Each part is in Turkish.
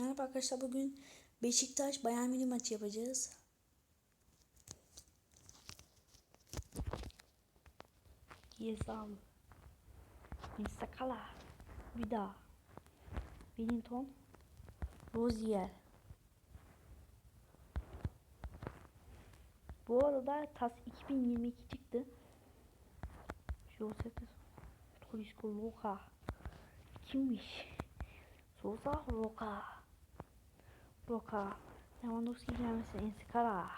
Merhaba arkadaşlar bugün Beşiktaş Bayern Münih maçı yapacağız. Gezal. Sakala. Vida. Wellington. Rozier. Bu arada TAS 2022 çıktı. Joseph Tolisko Luka. Kimmiş? Sosa Roka. Roka. Lewandowski gelmesi Enskara.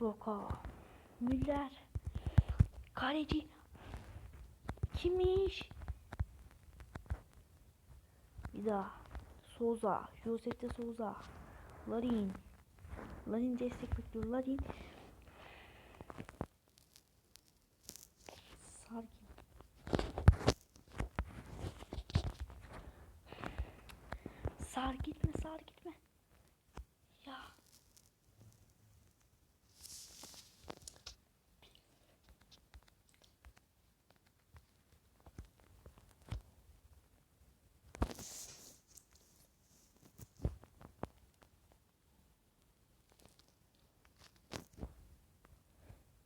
Roka. Müller. Kaleci. Kimmiş? Bir daha. Souza. Josef de Souza. Larin. Larin destek bekliyor. Larin. Sar gitme sar gitme. Ya.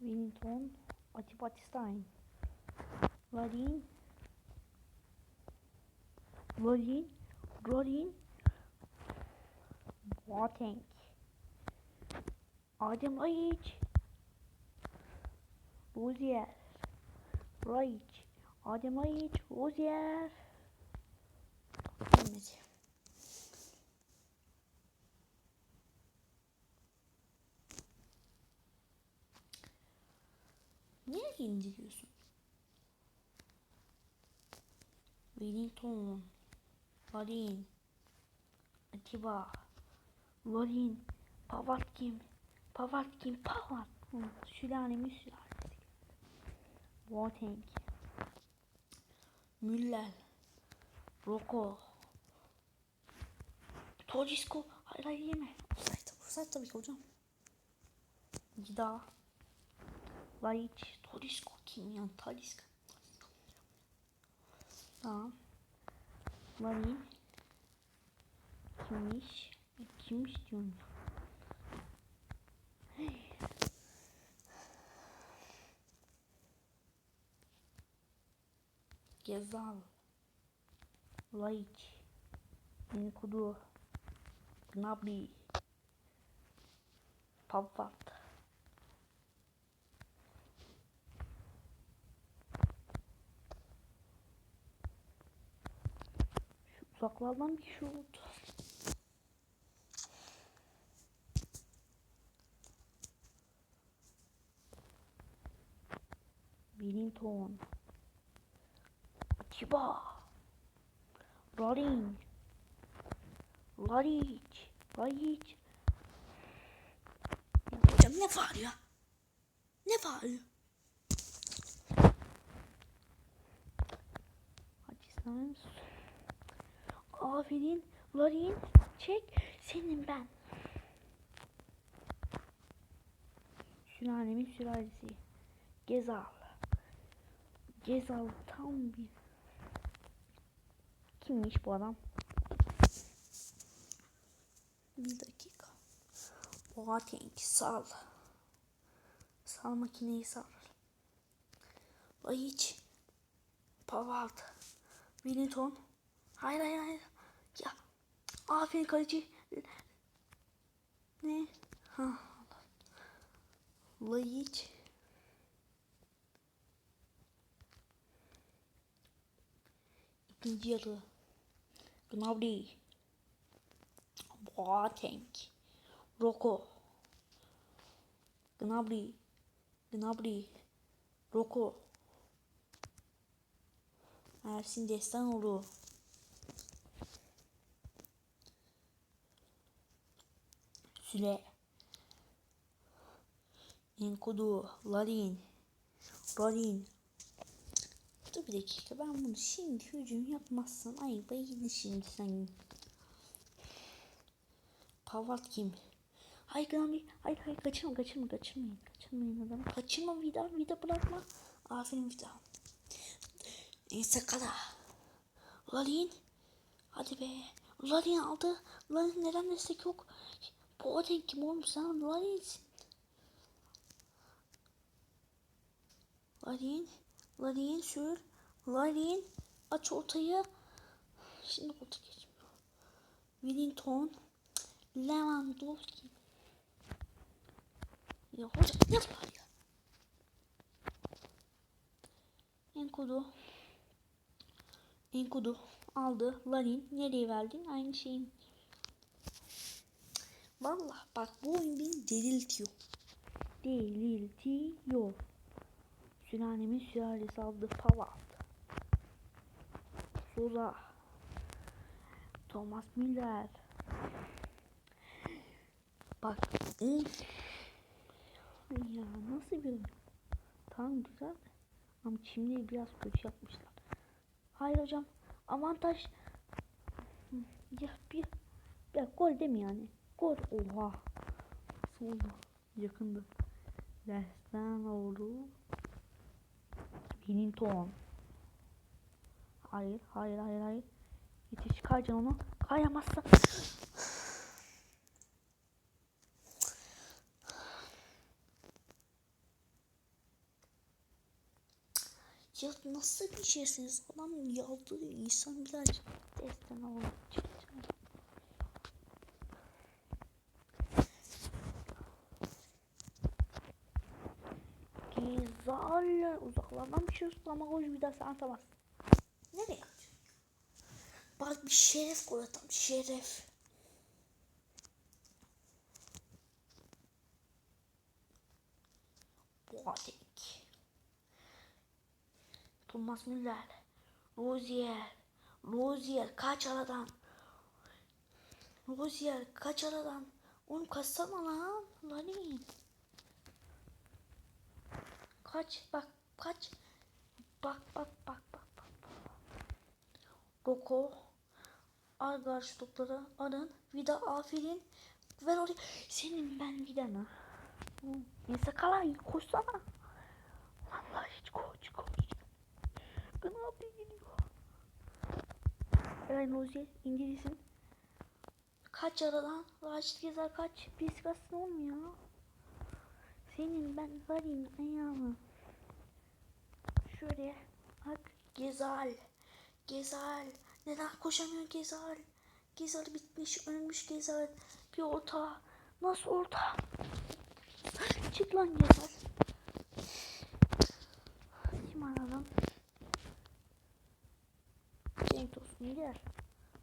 Wellington, Atiba Stein, Larin, Larin, Larin, Boateng, Adem Aiç, Rozier, Raiç, Adem Aiç, Rozier. Gelmedi. Niye indiriyorsun? Wellington, Larin, Atiba, Larin, Pavat kim? Pavat Sülalemiz sülalesi. Boateng, Müller, Roko, Tolisko. Hayır hayır yeme. Offside, offside tabii ki hocam. Gida. Laiç, Tolisko kim ya? Taliska. Tamam. Larin. Kimmiş? Ya. Hey. Gezal. Laiç. Nkudu. Gnabry. Pavat. Şu uzaklardan bir şey oldu. Wellington. Atiba. Larin. Laric. Ya hocam ne var ya? Ne var ya? Hadi sen. Aferin. Larin. Çek. Senin ben. Sülalemin sülalesi. Gezal. Gezal tam bir... Kimmiş bu adam? Bir dakika. Boateng sal. Sal makineyi sal. Laiç. Pavard. Wellington. Hayır hayır hayır. Ya. Aferin kaleci. Ne? Ha. Laiç. İkinci yarı. Gnabry. Boateng. Roko. Gnabry. Gnabry. Roko. Ersin Destanoğlu. Süle. Enkudu. Larin. Larin. Dur bir dakika ben bunu şimdi hücum yapmazsam ayıp yine şimdi sen. Pavat kim? Hayır Gnabry. Hayır hayır kaçırma kaçırma kaçırmayın. Kaçırmayın adamı. Kaçırma Vida. Vida bırakma. Aferin Vida. Neyse kala. Larin. Hadi be. Larin aldı. Larin neden destek yok? Boateng kim oğlum sen Larin'sin. Larin. Larin sür. Larin. Aç ortayı. Şimdi orta geçmiyor. Wellington. Lewandowski. Ya hocam ne var ya? Enkudu. Enkudu aldı. Larin nereye verdin? Aynı şeyin. Vallahi bak bu oyun beni delirtiyor. Delirtiyor. Sülalemin sülalesi aldı. Pavard. Soza. Thomas Müller. Bak. Ya nasıl bir? Tamam güzel. Ama şimdi biraz kötü yapmışlar. Hayır hocam. Avantaj. Ya bir. Ya gol değil mi yani? Gol. Oha. Nasıl oldu? Yakındı. Dersten oldu. Wellington. Hayır, hayır, hayır, hayır. Yetiş kayacaksın onu. Kayamazsa. Ya nasıl bir şeysiniz? Adam yaldırıyor insan birazcık destan olacak. Güzel. Uzaklardan bir şey ama hoş bir daha sen atamazsın. Nereye atıyorsun? Bak bir şeref koy atam. Şeref. Boateng. Thomas Müller. Rozier. Rozier kaç aradan? Rozier kaç aradan? Oğlum kaçsana lan. Lanin. Kaç bak kaç. Bak bak bak bak bak. Roko. Karşı topları alın. Vida aferin. Ver oraya. Senin ben Vida'na. Neyse kalay koşsana. Vallahi hiç koş koş. Gnabry geliyor. Eren Rozier İngiliz'in. Kaç aradan? Raşit Gezer kaç? Sırasın olmuyor. Senin ben varayım ayağımı. Şöyle bak Gezal. Gezal. Neden koşamıyor Gezal? Gezal bitmiş, ölmüş Gezal. Bir orta. Nasıl orta? Çık lan Gezal. Kim aradım? Cenk Tosun gider.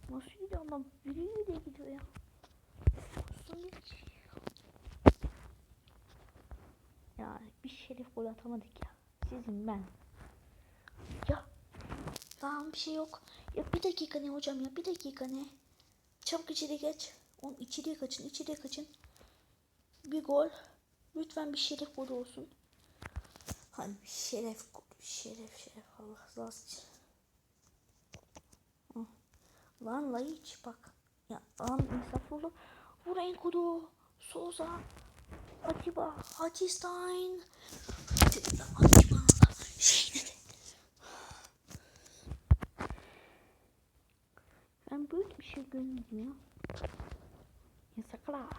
Nasıl gidiyor ama yürüyor yürüyor gidiyor ya. Tosun geç. Ya bir şerif gol atamadık ya. Sizin ben. Ya. Tamam bir şey yok. Ya bir dakika ne hocam ya bir dakika ne. Çabuk içeri geç. Oğlum içeriye kaçın içeriye kaçın. Bir gol. Lütfen bir şeref golü olsun. Hani bir şeref golü. Şeref şeref Allah razı olsun. Hı. Lan la hiç bak. Ya lan insaflı. Vur Enkudu. Souza. Atiba. Hatistein. Atiba. Şey dedi. Ben böyle bir şey görmedim ya. Yasakla.